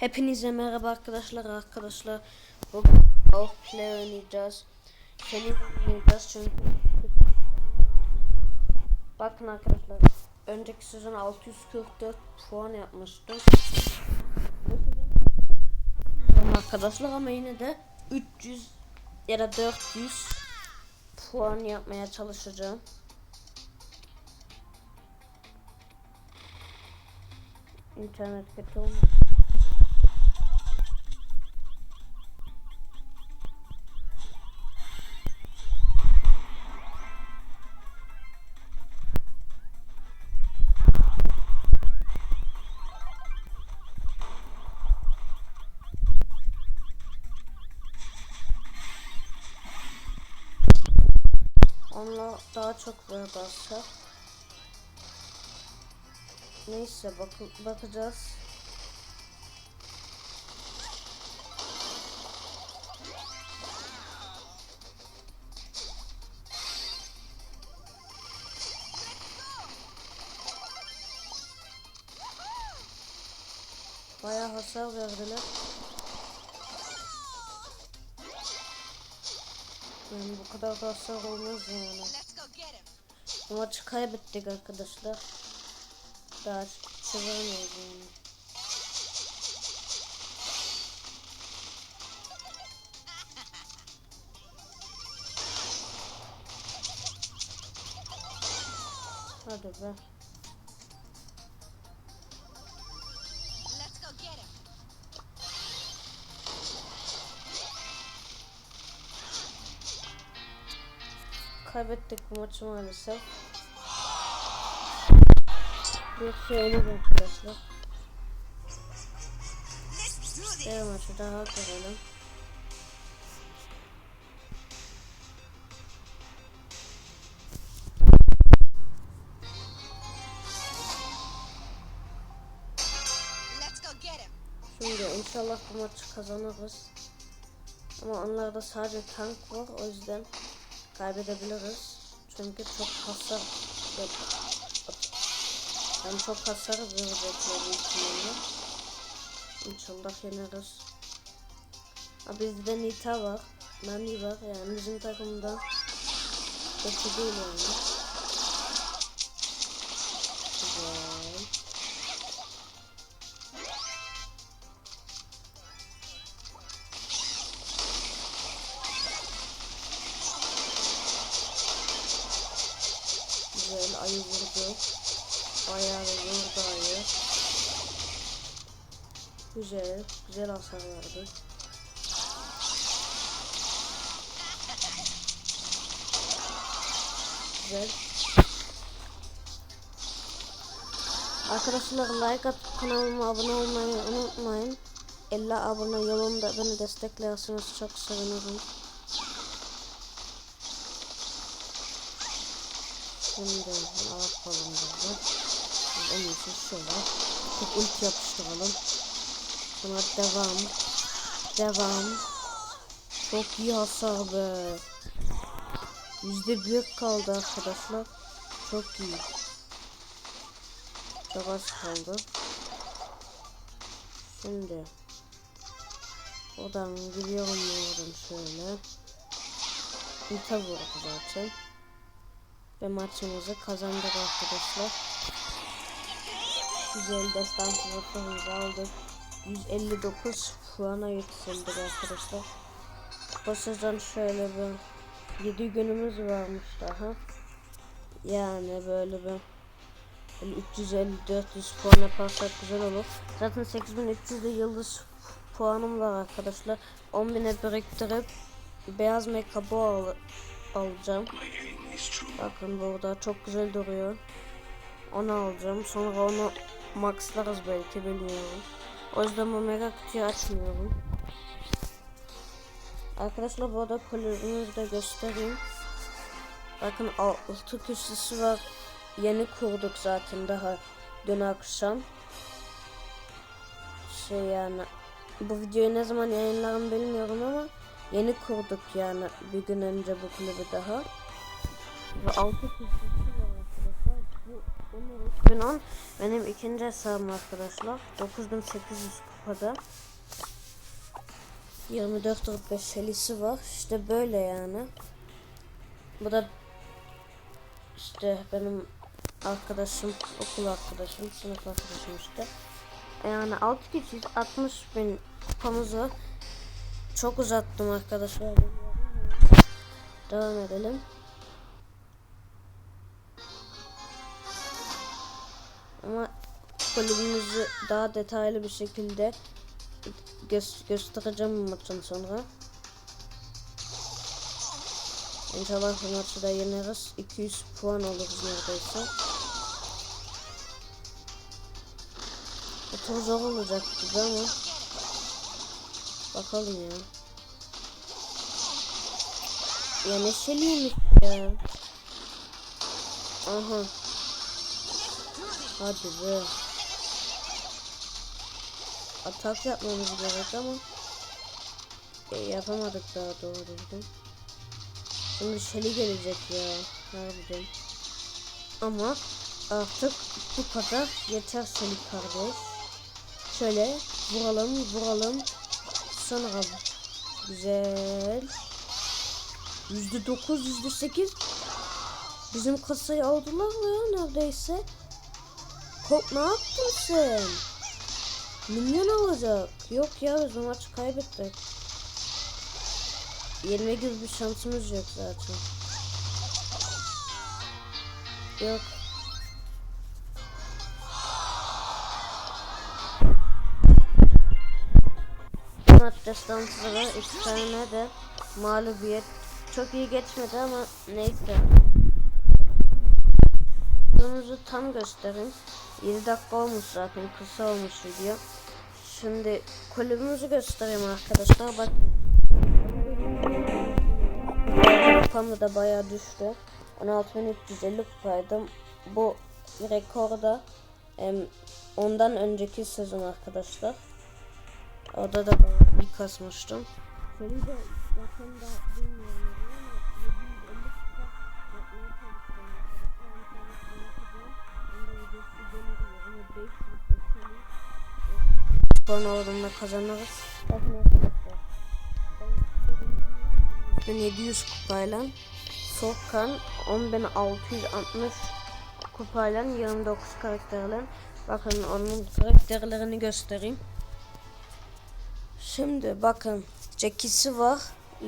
Hepinize merhaba arkadaşlar arkadaşlar. Bugün Outplay oynayacağız. Seni oynayacağız çünkü Bakın arkadaşlar önceki sezon 644 puan yapmıştım. Arkadaşlar ama yine de 300 ya da 400 puan yapmaya çalışacağım. İnternet kötü olmuş. Daha çok böyle bassak. Neyse bak bakacağız. Bayağı hasar verdiler. Yani bu kadar da hasar olmaz yani. Maçı kaybettik arkadaşlar. Daha çeviremeyiz yani. Hadi be. Kaybettik bu maçı maalesef. Bir şeyimiz arkadaşlar. Bir maçı daha görelim. Şimdi inşallah bu maçı kazanırız. Ama onlarda sadece tank var o yüzden kaybedebiliriz. Çünkü çok hasar. Yani çok hasar verecekler ihtimalle. İnşallah yeneriz. Ha, bizde Nita var. Nani var yani bizim takımda kötü değil yani. Güzel Güzel. Güzel hasar verdi. Güzel. Arkadaşlar like atıp kanalıma abone olmayı unutmayın. 50 abone yolunda beni desteklerseniz çok sevinirim. Şimdi ne yapalım burada? En iyisi şöyle. Tek ulti yapıştıralım. Sonra devam. Devam. Çok iyi hasar be. Yüzde bir kaldı arkadaşlar. Çok iyi. Çok az kaldı. Şimdi. Oradan gidiyorum oradan şöyle. Ulti vurdu zaten. Ve maçımızı kazandık arkadaşlar. Güzel destan sınıfımızı aldık. 159 puana yükseldik arkadaşlar. Bu sezon şöyle bir 7 günümüz varmış daha. Yani böyle bir 350-400 puan yaparsak güzel olur. Zaten 8300 de yıldız puanım var arkadaşlar. 10.000'e biriktirip beyaz mekabı al alacağım. Bakın burada çok güzel duruyor. Onu alacağım. Sonra onu maxlarız belki bilmiyorum. O yüzden bu mega kutuyu açmıyorum. Arkadaşlar bu arada kulübümüzü de göstereyim. Bakın altı köşesi var. Yeni kurduk zaten daha dün akşam. Şey yani bu videoyu ne zaman yayınlarım bilmiyorum ama yeni kurduk yani bir gün önce bu kulübü daha. Ve 6 köşesi var 2010 benim ikinci hesabım arkadaşlar. 9800 kupada. 24 rütbe Shelly'si var. İşte böyle yani. Bu da işte benim arkadaşım, okul arkadaşım, sınıf arkadaşım işte. Yani 6 kişiyiz, 60 bin kupamız var. Çok uzattım arkadaşlar. Devam edelim. Ama kulübümüzü daha detaylı bir şekilde gö- göstereceğim maçtan sonra. İnşallah bu maçı da yeneriz. 200 puan alırız neredeyse. Bu tur zor olacak gibi ama bakalım ya. Ya neşeliymiş ya. Aha. Hadi be. Atak yapmamız gerek ama e, yapamadık daha doğru düzgün. Şimdi Shelly gelecek ya. Harbiden. Ama artık bu kadar yeter Shelly kardeş. Şöyle vuralım vuralım. Sonra güzel. Yüzde dokuz, yüzde sekiz. Bizim kasayı aldılar mı ya neredeyse? Kop ne yaptın sen? Milyon olacak. Yok ya biz o maçı kaybettik. Yenme gibi bir şansımız yok zaten. Yok. Maç destansı var. İki tane de mağlubiyet. Çok iyi geçmedi ama neyse. Videomuzu tam göstereyim. 7 dakika olmuş zaten kısa olmuş video. Şimdi kulübümüzü göstereyim arkadaşlar. Bak. Kupam da bayağı düştü. 16.350 kupaydım. Bu rekorda em, ondan önceki sezon arkadaşlar. Orada da bayağı iyi kasmıştım. Seni de yakında bilmiyorum Sonra olduğunda kazanırız. Ben 700 kupayla Sokkan 10.660 kupayla 29 karakterle bakın onun karakterlerini göstereyim. Şimdi bakın Jackie'si var.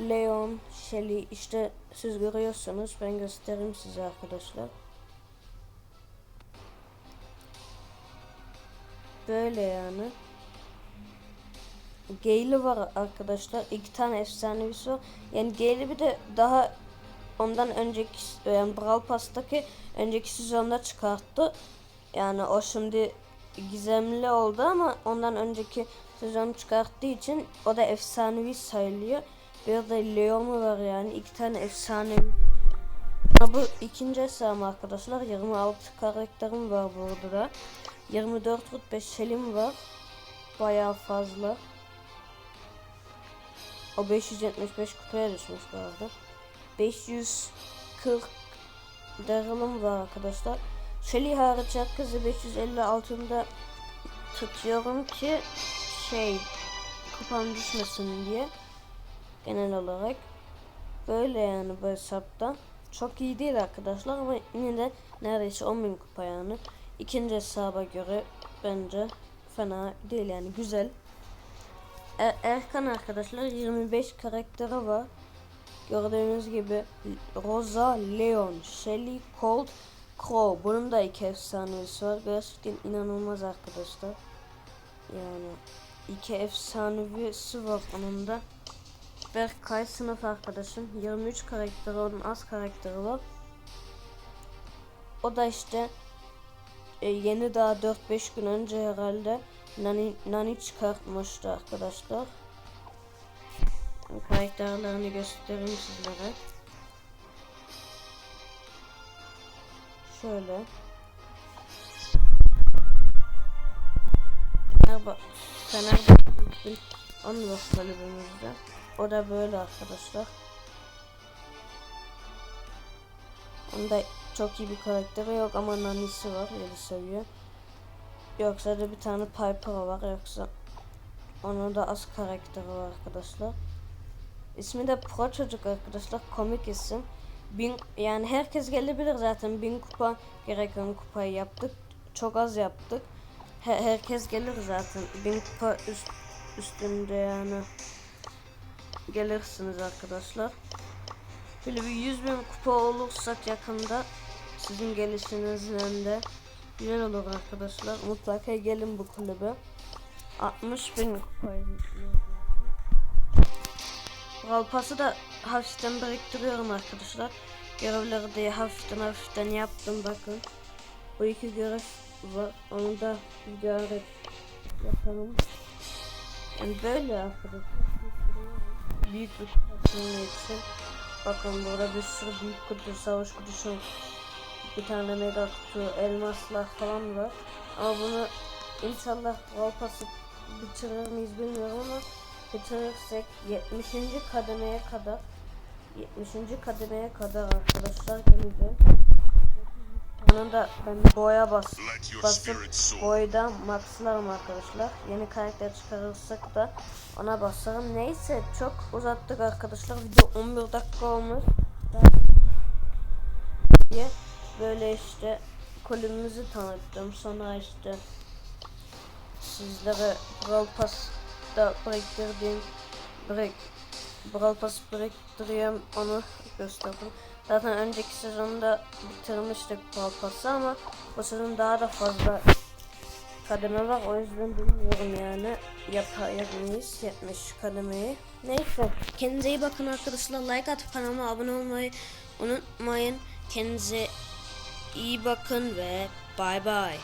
Leon, Shelly işte siz görüyorsunuz. Ben göstereyim size arkadaşlar. Böyle yani. Gale'i var arkadaşlar. İki tane efsanevisi var. Yani Gale'i bir de daha ondan önceki yani Brawl Pass'taki önceki sezonda çıkarttı. Yani o şimdi gizemli oldu ama ondan önceki sezon çıkarttığı için o da efsanevi sayılıyor. Bir de Leon'u var yani iki tane efsanevi. Bu ikinci hesabım arkadaşlar. 26 karakterim var burada da. 24 rütbe Selim var. Bayağı fazla. O 575 kupaya düşmüş bu arada. 540 Daryl'ım var arkadaşlar. Shelly hariç herkese 550 altında tutuyorum ki şey kupam düşmesin diye genel olarak böyle yani bu hesapta çok iyi değil arkadaşlar ama yine de neredeyse 10.000 kupa yani ikinci hesaba göre bence fena değil yani güzel Er- Erkan arkadaşlar 25 karakteri var. Gördüğünüz gibi Rosa, Leon, Shelly, Colt, Crow. Bunun da iki efsanesi var. Gerçekten inanılmaz arkadaşlar. Yani iki efsanevisi var onun da. Berkay sınıf arkadaşım? 23 karakteri onun az karakteri var. O da işte e, yeni daha 4-5 gün önce herhalde Nani, Nani çıkartmıştı arkadaşlar karakterlerini göstereyim sizlere şöyle Fenerbahçe Fenerbahçe onun var kulübümüzde. O da böyle arkadaşlar. Onda çok iyi bir karakteri yok ama nanisi var 7 seviye. Yoksa da bir tane Piper var yoksa Onun da az karakteri var arkadaşlar. İsmi de Pro Çocuk arkadaşlar. Komik isim. Bin, yani herkes gelebilir zaten. Bin kupa gereken kupayı yaptık. Çok az yaptık. He- herkes gelir zaten. Bin kupa üst, üstünde yani. Gelirsiniz arkadaşlar. Böyle bir 100 bin kupa olursak yakında sizin gelişinizden de güzel olur arkadaşlar. Mutlaka gelin bu kulübe. 60 bin kupayı Valpas'ı da hafiften biriktiriyorum arkadaşlar. Görevleri de hafiften hafiften yaptım bakın. Bu iki görev var. Onu da görev yapalım. Yani böyle arkadaşlar. Büyük bir kutusunu için. Bakın burada bir sürü büyük kutu, savaş kutusu, bir tane mega kutu, elmaslar falan var. Ama bunu inşallah Valpas'ı bitirir miyiz bilmiyorum ama bitirirsek 70. kademeye kadar 70. kademeye kadar arkadaşlar geleceğiz. Onun da ben boya bas basıp boyda maxlarım arkadaşlar. Yeni karakter çıkarırsak da ona basarım. Neyse çok uzattık arkadaşlar. Video 11 dakika olmuş. Diye böyle işte kulübümüzü tanıttım. Sonra işte sizlere Brawl Pass'da biriktirdiğim break Brawl Pass biriktiriyorum onu gösterdim. Zaten önceki sezonda bitirmiştik Brawl Pass'ı ama bu sezon daha da fazla kademe var o yüzden bilmiyorum yani yapar mıyız 70 kademeyi. Neyse kendinize iyi bakın arkadaşlar like atıp kanalıma abone olmayı unutmayın. Kendinize iyi bakın ve bay bay.